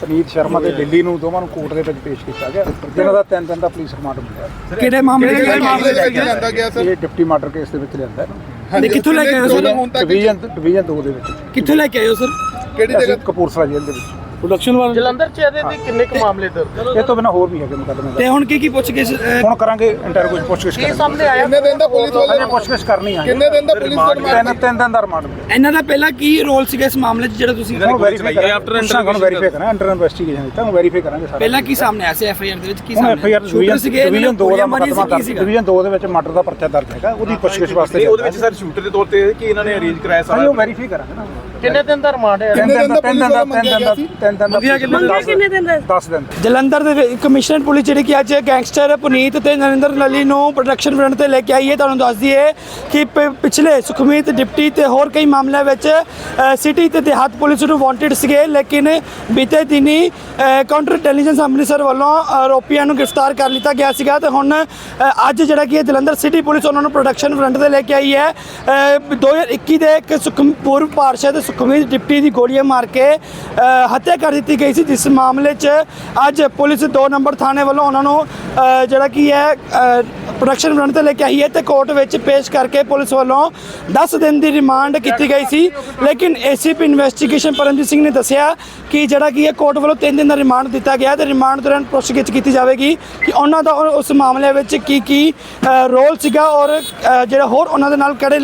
ਪਨੀਤ ਸ਼ਰਮਾ ਤੇ ਦਿੱਲੀ ਨੂੰ ਦੋਵਾਂ ਨੂੰ ਕੋਰਟ ਦੇ ਵਿੱਚ ਪੇਸ਼ ਕੀਤਾ ਗਿਆ। ਜਿਨ੍ਹਾਂ ਦਾ ਤਿੰਨ ਦਿਨ ਦਾ ਪੁਲਿਸ ਰਿਮਾਂਡ ਮਿਲਿਆ। ਕਿਹੜੇ ਮਾਮਲੇ ਦੇ ਮਾਮਲੇ ਦੇ ਵਿੱਚ ਲਿਆਂਦਾ ਗਿਆ ਸਰ? ਇਹ ਡਿਪਟੀ ਮਰਡਰ ਕੇਸ ਦੇ ਵਿੱਚ ਲਿਆਂਦਾ ਹੈ। ਕਿੱਥੋਂ ਲੈ ਕੇ ਆਏ ਹੋ ਸਰ? ਡਿਵੀਜ਼ਨ ਡਿਵੀਜ਼ਨ 2 ਦੇ ਵਿੱਚ। ਕਿੱਥੋਂ ਲੈ ਕੇ ਆਏ ਹੋ ਸਰ? ਕਿਹੜੀ ਜਗ੍ਹਾ? ਕਪੂਰਥਲਾ ਜੇਲ੍ਹ ਦੇ ਵਿੱਚ। ਪ੍ਰੋਡਕਸ਼ਨ ਵਾਲਾ? ਜਲੰਧਰ ਚ ਇਹਦੇ ਤੇ ਕਿੰਨੇ ਕੁ ਮਾਮਲੇ ਦਰਜ? ਇਹ ਤੋਂ ਬਿਨਾਂ ਹੋਰ ਵੀ ਹੈਗੇ ਮੁਕੱਦਮੇ ਤੇ ਹੁਣ ਕੀ ਕੀ ਪੁੱਛ ਕੇ ਹੁਣ ਕਰਾਂਗੇ ਇੰਟਰਵਿਊ ਪੁੱਛਗਿੱਛ ਕੀ ਕਰਾਂਗੇ ਸਾਹਮਣੇ ਆਇਆ? ਕਿੰਨੇ ਦਿਨ ਦਾ ਪੁਲਿਸ ਵਾਲੇ ਪੁੱਛਗਿੱਛ ਕਰਨੀ ਹੈ। ਕਿੰਨੇ ਦਿਨ ਦਾ ਪੁਲਿਸ ਦਾ ਤਿੰਨ ਤਿੰਨ ਦਿਨ ਦਾ ਰਿਮਾਂਡ। ਇਹਨਾਂ ਦਾ ਪਹਿਲਾਂ ਕੀ ਰੋਲ ਸੀਗਾ ਇਸ ਮਾਮਲੇ 'ਚ ਜਿਹੜਾ ਤੁਸੀਂ ਹੁਣ ਵੈਰੀਫਾਈ ਕਰਾਂਗੇ। ਹੁਣ ਵੈਰੀਫਾਈ ਕਰਾਂਗੇ ਅੰਡਰ ਇਨਵੈਸਟੀਗੇਸ਼ਨ ਦਿੱਤਾ ਹੁਣ ਵੈਰੀਫਾਈ ਕਰਾਂਗੇ ਸਾਰਾ। ਪਹਿਲਾਂ ਕੀ ਸਾਹਮਣੇ ਆਇਆ ਸੀ ਐਫ ਆਈ ਆਰ ਦੇ ਵਿੱਚ? ਕੀ ਸਾਹਮਣੇ ਐਫ ਆਈ ਆਰ ਸ਼ੂਟਰ ਸੀਗੇ ਡਿਵੀਜ਼ਨ 2 ਦਾ ਮੁਕੱਦਮਾ ਕੀ ਦਰਜ ਡਿਵੀਜ਼ਨ 2 ਦੇ ਵਿੱਚ ਮਰਡਰ ਦਾ ਪਰਚਾ ਦਰਜ ਹੈਗਾ ਉਹਦੀ ਪੁੱਛਗਿੱਛ ਵਾਸਤੇ ਉਹਦੇ ਵਿੱਚ ਸਰ ਸ਼ੂਟਰ ਦੇ ਤੌਰ ਤੇ ਕਿ ਇਹਨਾਂ ਨੇ ਅਰੇਂਜ ਕਰਾਇਆ ਸਾਰਾ ਉਹ ਵੈਰੀਫਾਈ ਕਰਾਂਗੇ ਨਾ। ਕਿੰਨੇ ਦਿਨ ਦਾ ਰਿਮਾਂਡ ਹੈ? ਤਿੰਨ ਦਿਨ ਦਾ ਤਿੰਨ ਦਿਨ ਦਾ ਪੁਲਿਸ ਤਿੰਨ ਦਿਨ ਦਾ ਤਿੰਨ ਦਿਨ ਦਾ ਮੰਗਿਆ ਕਿੰਨੇ ਦਿਨ ਦਾ? 10 ਦਿਨ ਜਲੰਧਰ ਦੇ ਕਮਿਸ਼ਨਰ ਪੁਲਿਸ ਜਿਹੜੀ ਕਿ ਅੱਜ ਗੈਂਗਸਟਰ ਪੁਨੀਤ ਤੇ ਨਰਿੰਦਰ ਨਲੀ ਨੂੰ ਪ੍ਰੋਡਕਸ਼ਨ ਫਰੰਟ ਤੇ ਲੈ ਕੇ ਆਈ ਹੈ। ਤੁਹਾਨੂੰ ਦੱਸ ਦਈਏ ਕਿ ਪਿਛਲੇ ਸੁਖਮੀਤ ਡਿਪਟੀ ਤੇ ਹੋਰ ਕਈ ਮਾਮਲਿਆਂ ਵਿੱਚ ਸਿਟੀ ਤੇ ਦਿਹਾਤ ਪੁਲਿਸ ਨੂੰ ਵਾਂਟਡ ਸੀਗੇ ਲੇਕਿਨ ਬੀਤੇ ਦਿਨੀ ਕਾਊਂਟਰ ਇੰਟੈਲੀਜੈਂਸ ਅੰਮ੍ਰਿਤਸਰ ਵੱਲੋਂ ਆਰੋਪੀਆਂ ਨੂੰ ਗ੍ਰਿਫਤਾਰ ਕਰ ਲਿੱਤਾ ਗਿਆ ਸੀਗਾ ਤੇ ਹੁਣ ਅੱਜ ਜਿਹੜਾ ਕਿ ਹੈ ਜਲੰਧਰ ਸਿਟੀ ਪੁਲਿਸ ਉਹਨਾਂ ਨੂੰ ਪ੍ਰੋਡਕਸ਼ਨ ਫਰੰਟ ਤੇ ਲੈ ਕੇ ਆਈ ਹੈ। ਅ, 2021 ਦੇ ਇੱਕ ਸੁਖਮ ਪੂਰਵ ਪਾਰਸ਼ਦ ਸੁਖਮੀਤ ਡਿਪਟੀ ਦੀ ਗੋਲੀਆਂ ਮਾਰ ਕੇ ਅ, ਹੱਤਿਆ ਕਰ ਦਿੱਤੀ ਗਈ ਸੀ ਜਿਸ ਮਾਮਲੇ 'ਚ ਅੱਜ ਪੁਲਿਸ 2 ਨੰਬਰ ਥਾਣੇ ਵੱਲੋਂ ਉਹਨਾਂ ਨੂੰ ਜਿਹੜਾ ਕੀ ਹੈ ਪ੍ਰੋਡਕਸ਼ਨ ਫਰੰਟ ਤੇ ਲੈ ਕੇ ਆਈ ਹੈ ਤੇ ਕੋਰਟ ਵਿੱਚ ਪੇਸ਼ ਕਰਕੇ ਪੁਲਿਸ ਵੱਲੋਂ 10 ਦਿਨ ਦੀ ਰਿਮਾਂਡ ਕੀਤੀ ਗਈ ਸੀ। ਲੇਕਿਨ ਏਸੀਪੀ ਇਨਵੈਸਟੀਗੇਸ਼ਨ ਪਰਮਜੀਤ ਸਿੰਘ ਨੇ ਦੱਸਿਆ ਕਿ ਜਿਹੜਾ ਕੀ ਹੈ ਕੋਰਟ ਵੱਲੋਂ 3 ਦਿਨ ਦਾ ਰਿਮਾਂਡ ਦਿੱਤਾ ਗਿਆ ਤੇ ਰਿਮਾਂਡ ਦੌਰਾਨ ਪੁੱਛਗਿੱਛ ਕੀਤੀ ਜਾਵੇਗੀ ਕਿ ਉਹਨਾਂ ਦਾ ਉਸ ਮਾਮਲੇ ਵਿੱਚ ਕੀ ਕੀ ਰੋਲ ਸੀਗਾ ਔਰ ਜਿਹੜਾ ਹੋਰ ਉਹਨਾਂ ਦੇ ਨਾਲ ਕਿਹੜੇ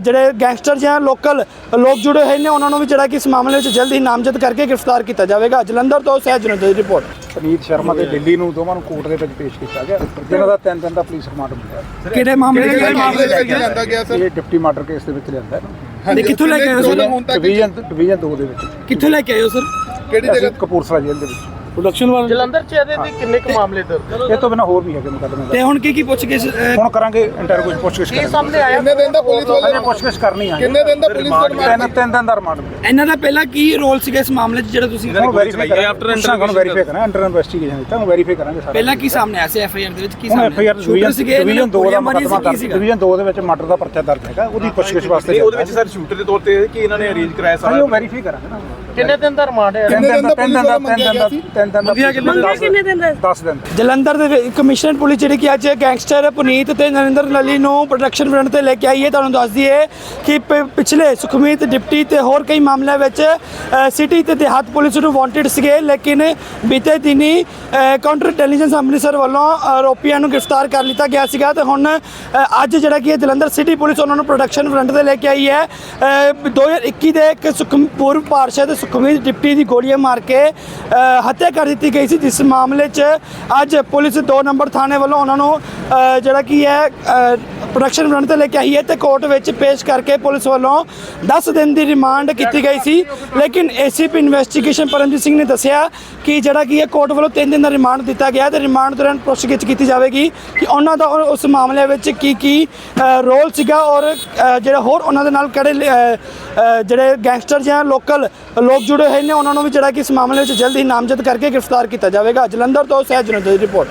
ਜਿਹੜੇ ਗੈਂਗਸਟਰ ਜਾਂ ਲੋਕਲ ਲੋਕ ਜੁੜੇ ਹੋਏ ਨੇ, ਉਹਨਾਂ ਨੂੰ ਵੀ ਜਿਹੜਾ ਕਿ ਇਸ ਮਾਮਲੇ ਵਿੱਚ ਜਲਦ ਹੀ ਨਾਮਜ਼ਦ ਕਰਕੇ ਗ੍ਰਿਫਤਾਰ ਕੀਤਾ ਜਾਵੇਗਾ। ਜਲੰਧਰ ਤੋਂ ਸਹਿਜ ਜਨਤਾ ਦੀ ਰਿਪੋਰਟ। ਪਨੀਤ ਸ਼ਰਮਾ ਤੇ ਦਿੱਲੀ ਨੂੰ ਦੋਵਾਂ ਨੂੰ ਕੋਰਟ ਦੇ ਵਿੱਚ ਪੇਸ਼ ਕੀਤਾ ਗਿਆ। ਜਿਨ੍ਹਾਂ ਦਾ ਤਿੰਨ ਦਿਨ ਦਾ ਪੁਲਿਸ ਰਿਮਾਂਡ ਮਿਲਿਆ। ਕਿਹੜੇ ਮਾਮਲੇ ਦੇ ਮਾਮਲੇ ਦੇ ਵਿੱਚ ਲਿਆਂਦਾ ਗਿਆ ਸਰ? ਇਹ ਡਿਪਟੀ ਮਰਡਰ ਕੇਸ ਦੇ ਵਿੱਚ ਲਿਆਂਦਾ ਹੈ ਤੇ ਕਿੱਥੋਂ ਲੈ ਕੇ ਆਏ ਹੋ ਸਰ? ਡਿਵੀਜ਼ਨ ਡਿਵੀਜ਼ਨ 2 ਦੇ ਵਿੱਚ। ਕਿੱਥੋਂ ਲੈ ਕੇ ਆਏ ਹੋ ਸਰ? ਕਿਹੜੀ ਜਗ੍ਹਾ ਕਪੂਰਥਲਾ ਜੇਲ੍ਹ ਦੇ ਵਿੱਚ। ਪ੍ਰੋਡਕਸ਼ਨ ਵਾਲਾ? ਜਲੰਧਰ ਚ ਇਹਦੇ ਤੇ ਕਿੰਨੇ ਕੁ ਮਾਮਲੇ ਦਰਜ? ਇਹ ਤੋਂ ਬਿਨਾਂ ਹੋਰ ਵੀ ਹੈਗੇ ਮੁਕੱਦਮੇ ਤੇ ਹੁਣ ਕੀ ਕੀ ਪੁੱਛ ਕੇ ਹੁਣ ਕਰਾਂਗੇ ਇੰਟਰਵਿਊ ਪੁੱਛਗਿੱਛ ਕੀ ਕਰਾਂਗੇ। ਸਾਹਮਣੇ ਆਇਆ? ਕਿੰਨੇ ਦਿਨ ਦਾ ਪੁਲਿਸ ਵਾਲੇ ਪੁੱਛਗਿੱਛ ਕਰਨੀ ਹੈ ਕਿੰਨੇ ਦਿਨ ਦਾ ਪੁਲਿਸ ਦਾ ਤਿੰਨ ਰਿਮਾਂਡ? ਤਿੰਨ ਦਿਨ ਦਾ ਰਿਮਾਂਡ। ਇਹਨਾਂ ਦਾ ਪਹਿਲਾਂ ਕੀ ਰੋਲ ਸੀਗਾ ਇਸ ਮਾਮਲੇ 'ਚ ਜਿਹੜਾ ਤੁਸੀਂ ਹੁਣ ਵੈਰੀਫਾਈ ਕਰਾਂਗੇ। ਪੁੱਛਾਂਗੇ ਹੁਣ ਵੈਰੀਫਾਈ ਕਰਾਂਗੇ। ਅੰਡਰ ਇਨਵੈਸਟੀਗੇਸ਼ਨ ਦਿੱਤਾ ਹੁਣ ਵੈਰੀਫਾਈ ਕਰਾਂਗੇ ਸਾਰਾ। ਪਹਿਲਾਂ ਕੀ ਸਾਹਮਣੇ ਆਇਆ ਸੀ ਐਫ ਆਈ ਆਰ ਦੇ ਵਿੱਚ? ਕੀ ਸਾਹਮਣੇ ਸੀਗੇ ਡਿਵੀਜ਼ਨ 2 ਦਾ ਮੁਕੱਦਮਾ ਦਰਜ। ਡਿਵੀਜ਼ਨ 2 ਦੇ ਵਿੱਚ ਮਰਡਰ ਦਾ ਪਰਚਾ ਦਰਜ ਹੈਗਾ ਉਹਦੀ ਪੁੱਛਗਿੱਛ ਵਾਸਤੇ ਉਹਦੇ ਵਿੱਚ ਸਰ ਸ਼ੂਟਰ ਦੇ ਤੌਰ ਤੇ ਕਿ ਇਹਨਾਂ ਨੇ ਅਰੇਂਜ ਕਰਾਇਆ ਸਾਰਾ ਉਹ ਵੈਰੀਫਾਈ ਕਰਾਂਗੇ ਨਾ। ਕਿੰਨੇ ਦਿਨ ਦਾ ਰਿਮਾਂਡ ਹੈ? ਤਿੰਨ ਦਿਨ ਦਾ ਤਿੰਨ ਦਿਨ ਦਾ ਮੰਗਿਆ ਤਿੰਨ ਦਿਨ ਦਾ ਗਿਆ ਸੀ। ਤਿੰਨ ਦਿਨ ਦਾ ਮੰਗਿਆ ਕਿੰਨੇ ਦਿਨ ਦਾ? 10 ਦਿਨ ਜਲੰਧਰ ਦੇ ਕਮਿਸ਼ਨਰ ਪੁਲਿਸ ਜਿਹੜੀ ਕਿ ਅੱਜ ਗੈਂਗਸਟਰ ਪੁਨੀਤ ਤੇ ਨਰਿੰਦਰ ਨਲੀ ਨੂੰ ਪ੍ਰੋਡਕਸ਼ਨ ਫਰੰਟ ਤੇ ਲੈ ਕੇ ਆਈ ਹੈ। ਤੁਹਾਨੂੰ ਦੱਸ ਦਈਏ ਕਿ ਪਿਛਲੇ ਸੁਖਮੀਤ ਡਿਪਟੀ ਤੇ ਹੋਰ ਕਈ ਮਾਮਲਿਆਂ ਵਿੱਚ ਸਿਟੀ ਤੇ ਦਿਹਾਤ ਪੁਲਿਸ ਨੂੰ ਵਾਂਟਡ ਸੀਗੇ ਲੇਕਿਨ ਬੀਤੇ ਦਿਨੀ ਕਾਊਂਟਰ ਇੰਟੈਲੀਜੈਂਸ ਅੰਮ੍ਰਿਤਸਰ ਵੱਲੋਂ ਆਰੋਪੀਆਂ ਨੂੰ ਗ੍ਰਿਫਤਾਰ ਕਰ ਲਿੱਤਾ ਗਿਆ ਸੀਗਾ ਤੇ ਹੁਣ ਅੱਜ ਜਿਹੜਾ ਕਿ ਹੈ ਜਲੰਧਰ ਸਿਟੀ ਪੁਲਿਸ ਉਹਨਾਂ ਨੂੰ ਪ੍ਰੋਡਕਸ਼ਨ ਫਰੰਟ ਤੇ ਲੈ ਕੇ ਆਈ ਹੈ। ਅ, 2021 ਦੇ ਇੱਕ ਸੁਖਮ ਪੂਰਵ ਪਾਰਸ਼ਦ ਸੁਖਮੀਤ ਡਿਪਟੀ ਦੀ ਗੋਲੀਆਂ ਮਾਰ ਕੇ ਹੱਤਿਆ ਕਰ ਦਿੱਤੀ ਗਈ ਸੀ ਜਿਸ ਮਾਮਲੇ 'ਚ ਅੱਜ ਪੁਲਿਸ 2 ਨੰਬਰ ਥਾਣੇ ਵੱਲੋਂ ਉਹਨਾਂ ਨੂੰ ਜਿਹੜਾ ਕੀ ਹੈ ਪ੍ਰੋਡਕਸ਼ਨ ਫਰੰਟ ਤੇ ਲੈ ਕੇ ਆਈ ਹੈ ਤੇ ਕੋਰਟ ਵਿੱਚ ਪੇਸ਼ ਕਰਕੇ ਪੁਲਿਸ ਵੱਲੋਂ 10 ਦਿਨ ਦੀ ਰਿਮਾਂਡ ਕੀਤੀ ਗਈ ਸੀ। ਲੇਕਿਨ ਏਸੀਪੀ ਇਨਵੈਸਟੀਗੇਸ਼ਨ ਪਰਮਜੀਤ ਸਿੰਘ ਨੇ ਦੱਸਿਆ ਕਿ ਜਿਹੜਾ ਕੀ ਹੈ ਕੋਰਟ ਵੱਲੋਂ 3 ਦਿਨ ਦਾ ਰਿਮਾਂਡ ਦਿੱਤਾ ਗਿਆ ਤੇ ਰਿਮਾਂਡ ਦੌਰਾਨ ਪੁੱਛਗਿੱਛ ਕੀਤੀ ਜਾਵੇਗੀ ਕਿ ਉਹਨਾਂ ਦਾ ਉਸ ਮਾਮਲੇ ਵਿੱਚ ਕੀ ਕੀ ਰੋਲ ਸੀਗਾ ਔਰ ਅ, ਜਿਹੜਾ ਹੋਰ ਉਹਨਾਂ ਦੇ ਨਾਲ ਕਿਹੜੇ ਜਿਹੜੇ ਗੈਂਗਸਟਰ ਜਾਂ ਲੋਕਲ ਲੋਕ ਜੁੜੇ ਹੋਏ ਨੇ, ਉਹਨਾਂ ਨੂੰ ਵੀ ਜਿਹੜਾ ਕਿ ਇਸ ਮਾਮਲੇ ਵਿੱਚ ਜਲਦ ਹੀ ਨਾਮਜ਼ਦ ਕਰਕੇ ਗ੍ਰਿਫਤਾਰ ਕੀਤਾ ਜਾਵੇਗਾ। ਜਲੰਧਰ ਤੋਂ ਸਹਿਜ ਦੀ ਰਿਪੋਰਟ।